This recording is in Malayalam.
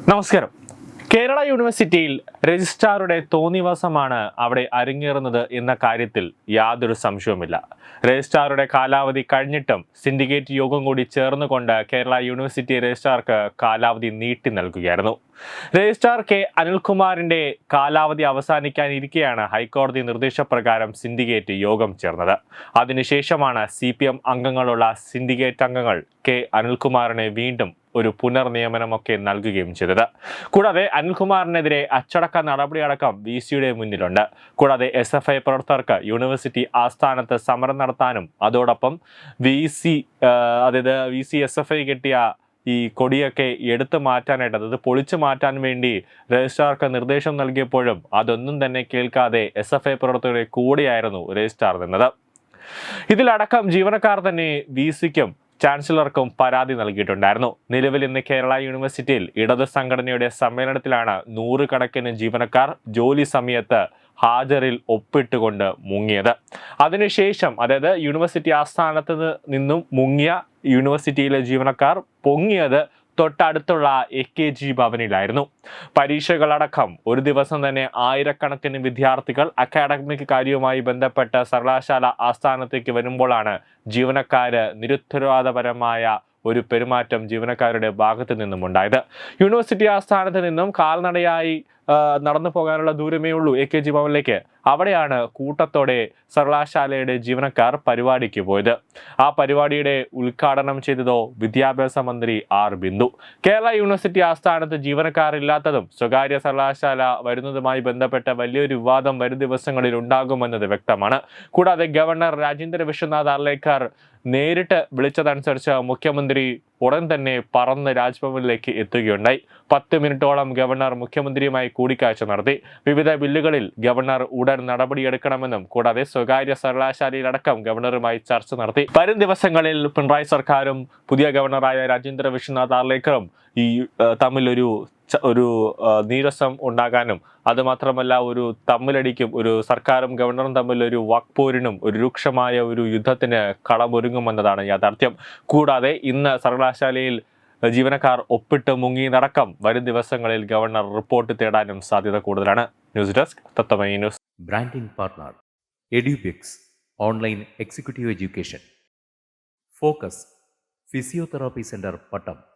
നമസ്കാരം. കേരള യൂണിവേഴ്സിറ്റിയിൽ രജിസ്ട്രാറുടെ തോന്നിവാസമാണ് അവിടെ അരങ്ങേറുന്നത് എന്ന കാര്യത്തിൽ യാതൊരു സംശയവുമില്ല. രജിസ്ട്രാറുടെ കാലാവധി കഴിഞ്ഞിട്ടും സിൻഡിക്കേറ്റ് യോഗം കൂടി ചേർന്നുകൊണ്ട് കേരള യൂണിവേഴ്സിറ്റി രജിസ്ട്രാർക്ക് കാലാവധി നീട്ടി നൽകുകയായിരുന്നു. Registrar K. അനിൽകുമാറിന്റെ കാലാവധി അവസാനിക്കാനിരിക്കെയാണ് ഹൈക്കോടതി നിർദ്ദേശപ്രകാരം സിൻഡിക്കേറ്റ് യോഗം ചേർന്നത്. അതിനുശേഷമാണ് സി പി എം അംഗങ്ങളുള്ള സിൻഡിക്കേറ്റ് അംഗങ്ങൾ കെ. അനിൽകുമാറിനെ വീണ്ടും ഒരു പുനർനിയമനമൊക്കെ നൽകുകയും ചെയ്തത്. കൂടാതെ അനിൽകുമാറിനെതിരെ അച്ചടക്ക നടപടിയടക്കം വി സിയുടെ മുന്നിലുണ്ട്. കൂടാതെ എസ് എഫ് ഐ പ്രവർത്തകർക്ക് യൂണിവേഴ്സിറ്റി ആസ്ഥാനത്ത് സമരം നടത്താനും അതോടൊപ്പം വി സി അതായത് V C S F I കിട്ടിയ ഈ കൊടിയൊക്കെ എടുത്തു മാറ്റാനായിട്ട് അതായത് പൊളിച്ചു മാറ്റാൻ വേണ്ടി രജിസ്ട്രാർക്ക് നിർദ്ദേശം നൽകിയപ്പോഴും അതൊന്നും തന്നെ കേൾക്കാതെ എസ് എഫ് ഐ പ്രവർത്തകരുടെ കൂടെയായിരുന്നു രജിസ്ട്രാർ നിന്നത്. ഇതിലടക്കം ജീവനക്കാർ തന്നെ വി സിക്കും ചാൻസലർക്കും പരാതി നൽകിയിട്ടുണ്ടായിരുന്നു. നിലവിൽ ഇന്ന് കേരള യൂണിവേഴ്സിറ്റിയിൽ ഇടത് സംഘടനയുടെ സമ്മേളനത്തിലാണ് നൂറുകണക്കിന് ജീവനക്കാർ ജോലി സമയത്ത് ഹാജറിൽ ഒപ്പിട്ടുകൊണ്ട് മുങ്ങിയത്. അതിനുശേഷം അതായത് യൂണിവേഴ്സിറ്റി ആസ്ഥാനത്ത് നിന്നും മുങ്ങിയ യൂണിവേഴ്സിറ്റിയിലെ ജീവനക്കാർ പൊങ്ങിയത് തൊട്ടടുത്തുള്ള എ കെ ജി ഭവനിലായിരുന്നു. പരീക്ഷകളടക്കം ഒരു ദിവസം തന്നെ ആയിരക്കണക്കിന് വിദ്യാർത്ഥികൾ അക്കാഡമിക് കാര്യവുമായി ബന്ധപ്പെട്ട സർവകലാശാല ആസ്ഥാനത്തേക്ക് വരുമ്പോഴാണ് ജീവനക്കാര് നിരുത്തരവാദപരമായ ഒരു പെരുമാറ്റം ജീവനക്കാരുടെ ഭാഗത്തു നിന്നും ഉണ്ടായത്. യൂണിവേഴ്സിറ്റി ആസ്ഥാനത്ത് നിന്നും കാൽനടയായി നടന്നു പോകാനുള്ള ദൂരമേ ഉള്ളൂ എ കെ ജി ഭവനിലേക്ക്. അവിടെയാണ് കൂട്ടത്തോടെ സർവകലാശാലയുടെ ജീവനക്കാർ പരിപാടിക്ക് പോയത്. ആ പരിപാടിയുടെ ഉദ്ഘാടനം ചെയ്തതോ വിദ്യാഭ്യാസ മന്ത്രി ആർ ബിന്ദു. കേരള യൂണിവേഴ്സിറ്റി ആസ്ഥാനത്ത് ജീവനക്കാരില്ലാത്തതും സ്വകാര്യ സർവകലാശാല വരുന്നതുമായി ബന്ധപ്പെട്ട വലിയൊരു വിവാദം വരും ദിവസങ്ങളിൽ ഉണ്ടാകുമെന്നത് വ്യക്തമാണ്. കൂടാതെ ഗവർണർ രാജേന്ദ്ര വിശ്വനാഥ് അർലേക്കർ നേരിട്ട് വിളിച്ചതനുസരിച്ച് മുഖ്യമന്ത്രി ഉടൻ തന്നെ പറന്ന് രാജ്ഭവനിലേക്ക് എത്തുകയുണ്ടായി. പത്ത് മിനിറ്റോളം ഗവർണർ മുഖ്യമന്ത്രിയുമായി കൂടിക്കാഴ്ച നടത്തി. വിവിധ ബില്ലുകളിൽ ഗവർണർ ഉടൻ നടപടിയെടുക്കണമെന്നും കൂടാതെ സ്വകാര്യ സർവകലാശാലയിലടക്കം ഗവർണറുമായി ചർച്ച നടത്തി. വരും ദിവസങ്ങളിൽ പിണറായി സർക്കാരും പുതിയ ഗവർണറായ രാജേന്ദ്ര വിശ്വനാഥ് ആർലേക്കറും ഈ തമ്മിലൊരു ഒരു നീരസം ഉണ്ടാകാനും അതുമാത്രമല്ല ഒരു തമ്മിലടിക്കും ഒരു സർക്കാരും ഗവർണറും തമ്മിൽ ഒരു വാക്പോരിനും ഒരു രൂക്ഷമായ ഒരു യുദ്ധത്തിന് കളമൊരുങ്ങുമെന്നതാണ് യാഥാർത്ഥ്യം. കൂടാതെ ഇന്ന് സർവകലാശാലയിൽ ജീവനക്കാർ ഒപ്പിട്ട് മുങ്ങി നടക്കം വരും ദിവസങ്ങളിൽ ഗവർണർ റിപ്പോർട്ട് തേടാനും സാധ്യത കൂടുതലാണ്. News desk തത്തമൈ news. Branding partner Edubix online executive education. Focus physiotherapy centre Pattom.